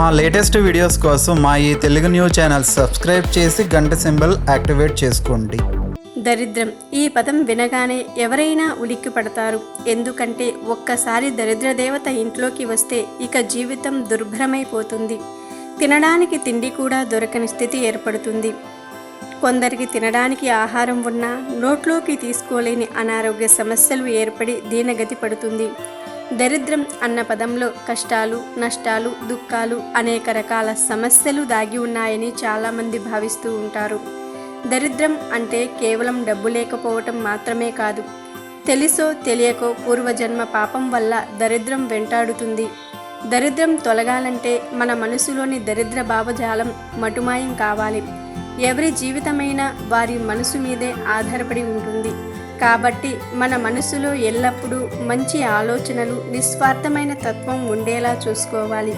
మా latest videos కోసం మా ఈ తెలుగు న్యూస్ ఛానల్ సబ్స్క్రైబ్ చేసి గంట సింబల్ యాక్టివేట్ చేసుకోండి. దరిద్రం. ఈ పదం వినగానే ఎవరైనా ఉలిక్కి పడతారు. ఎందుకంటే ఒక్కసారి దరిద్ర దేవత ఇంట్లోకి వస్తే ఇక జీవితం దుర్భరమైపోతుంది. తినడానికి తిండి కూడా దొరకని స్థితి ఏర్పడుతుంది. కొందరికి తినడానికి ఆహారం ఉన్నా నోట్లోకి తీసుకోలేని అనారోగ్య సమస్యలు ఏర్పడి దీనగతి పడుతుంది. దరిద్రం అన్న పదంలో కష్టాలు నష్టాలు దుఃఖాలు అనేక రకాల సమస్యలు దాగి ఉన్నాయని చాలామంది భావిస్తూ ఉంటారు. దరిద్రం అంటే కేవలం డబ్బు లేకపోవటం మాత్రమే కాదు. తెలుసో తెలియకో పూర్వజన్మ పాపం వల్ల దరిద్రం వెంటాడుతుంది. దరిద్రం తొలగాలంటే మన మనసులోని దరిద్ర భావజాలం మటుమాయం కావాలి. ఎవరి జీవితమైనా వారి మనసు మీదే ఆధారపడి ఉంటుంది. కాబట్టి మన మనసులో ఎల్లప్పుడూ మంచి ఆలోచనలు నిస్వార్థమైన తత్వం ఉండేలా చూసుకోవాలి.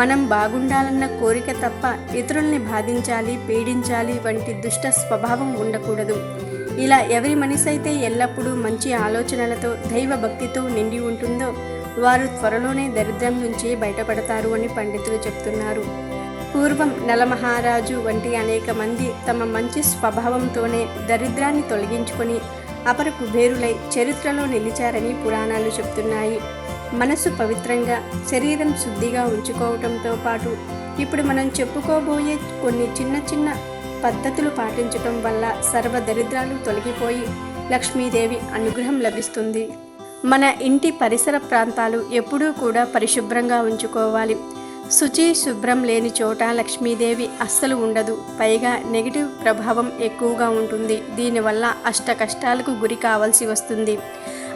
మనం బాగుండాలన్న కోరిక తప్ప ఇతరుల్ని బాధించాలి పీడించాలి వంటి దుష్ట స్వభావం ఉండకూడదు. ఇలా ఎవరి మనసు అయితే ఎల్లప్పుడూ మంచి ఆలోచనలతో దైవ భక్తితో నిండి ఉంటుందో వారు త్వరలోనే దరిద్రం నుంచి బయటపడతారు అని పండితులు చెప్తున్నారు. పూర్వం నలమహారాజు వంటి అనేక మంది తమ మంచి స్వభావంతోనే దరిద్రాన్ని తొలగించుకొని అపర కుబేరులై చరిత్రలో నిలిచారని పురాణాలు చెప్తున్నాయి. మనసు పవిత్రంగా శరీరం శుద్ధిగా ఉంచుకోవటంతో పాటు ఇప్పుడు మనం చెప్పుకోబోయే కొన్ని చిన్న చిన్న పద్ధతులు పాటించటం వల్ల సర్వ దరిద్రాలు తొలగిపోయి లక్ష్మీదేవి అనుగ్రహం లభిస్తుంది. మన ఇంటి పరిసర ప్రాంతాలు ఎప్పుడూ కూడా పరిశుభ్రంగా ఉంచుకోవాలి. శుచి శుభ్రం లేని చోట లక్ష్మీదేవి అస్సలు ఉండదు. పైగా నెగిటివ్ ప్రభావం ఎక్కువగా ఉంటుంది. దీనివల్ల అష్ట కష్టాలకు గురి కావాల్సి వస్తుంది.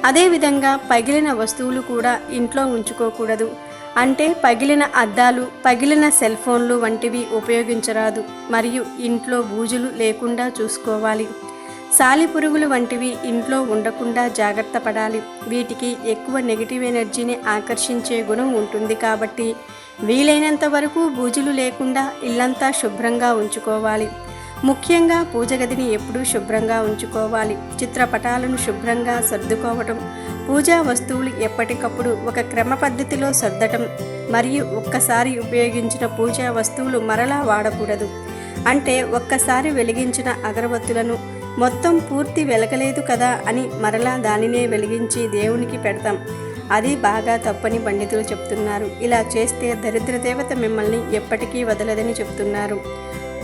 అదేవిధంగా పగిలిన వస్తువులు కూడా ఇంట్లో ఉంచుకోకూడదు. అంటే పగిలిన అద్దాలు పగిలిన సెల్ ఫోన్లు వంటివి ఉపయోగించరాదు. మరియు ఇంట్లో బూజులు లేకుండా చూసుకోవాలి. సాలిపురుగులు వంటివి ఇంట్లో ఉండకుండా జాగ్రత్త పడాలి. వీటికి ఎక్కువ నెగిటివ్ ఎనర్జీని ఆకర్షించే గుణం ఉంటుంది కాబట్టి వీలైనంత వరకు బూజులు లేకుండా ఇల్లంతా శుభ్రంగా ఉంచుకోవాలి. ముఖ్యంగా పూజ గదిని ఎప్పుడూ శుభ్రంగా ఉంచుకోవాలి. చిత్రపటాలను శుభ్రంగా సర్దుకోవటం పూజా వస్తువులు ఎప్పటికప్పుడు ఒక క్రమ పద్ధతిలో సర్దటం మరియు ఒక్కసారి ఉపయోగించిన పూజా వస్తువులు మరలా వాడకూడదు. అంటే ఒక్కసారి వెలిగించిన అగరబత్తులను మొత్తం పూర్తి వెలగలేదు కదా అని మరలా దానినే వెలిగించి దేవునికి పెడతాం. అది బాగా తప్పని పండితులు చెప్తున్నారు. ఇలా చేస్తే దరిద్ర దేవత మిమ్మల్ని ఎప్పటికీ వదలదని చెప్తున్నారు.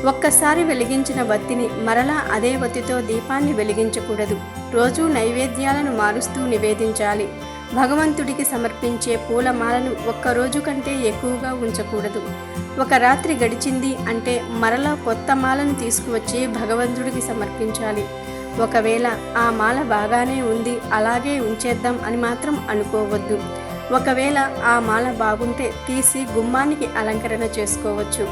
ఒక్కసారి వెలిగించిన వత్తిని మరలా అదే వత్తితో దీపాన్ని వెలిగించకూడదు. రోజూ నైవేద్యాలను మారుస్తూ నివేదించాలి. భగవంతుడికి సమర్పించే పూలమాలను ఒక్కరోజు కంటే ఎక్కువగా ఉంచకూడదు. ఒక రాత్రి గడిచింది అంటే మరలా కొత్త మాలను తీసుకువచ్చి భగవంతుడికి సమర్పించాలి. ఒకవేళ ఆ మాల బాగానే ఉంది అలాగే ఉంచేద్దాం అని మాత్రం అనుకోవద్దు. ఒకవేళ ఆ మాల బాగుంటే తీసి గుమ్మానికి అలంకరణ చేసుకోవచ్చు.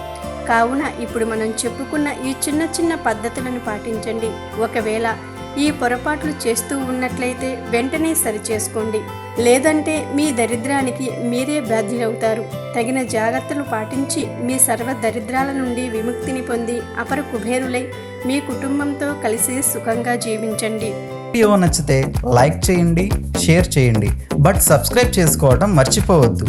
కావున ఇప్పుడు మనం చెప్పుకున్న ఈ చిన్న చిన్న పద్ధతులను పాటించండి. ఒకవేళ ఈ పొరపాట్లు చేస్తూ ఉన్నట్లయితే వెంటనే సరిచేసుకోండి. లేదంటే మీ దరిద్రానికి మీరే బాధ్యులవుతారు. తగిన జాగ్రత్తలు పాటించి మీ సర్వ దరిద్రాల నుండి విముక్తిని పొంది అపర కుబేరులై మీ కుటుంబంతో కలిసి సుఖంగా జీవించండి. వీడియో నచ్చితే లైక్ చేయండి షేర్ చేయండి. బట్ సబ్స్క్రైబ్ చేసుకోవడం మర్చిపోవద్దు.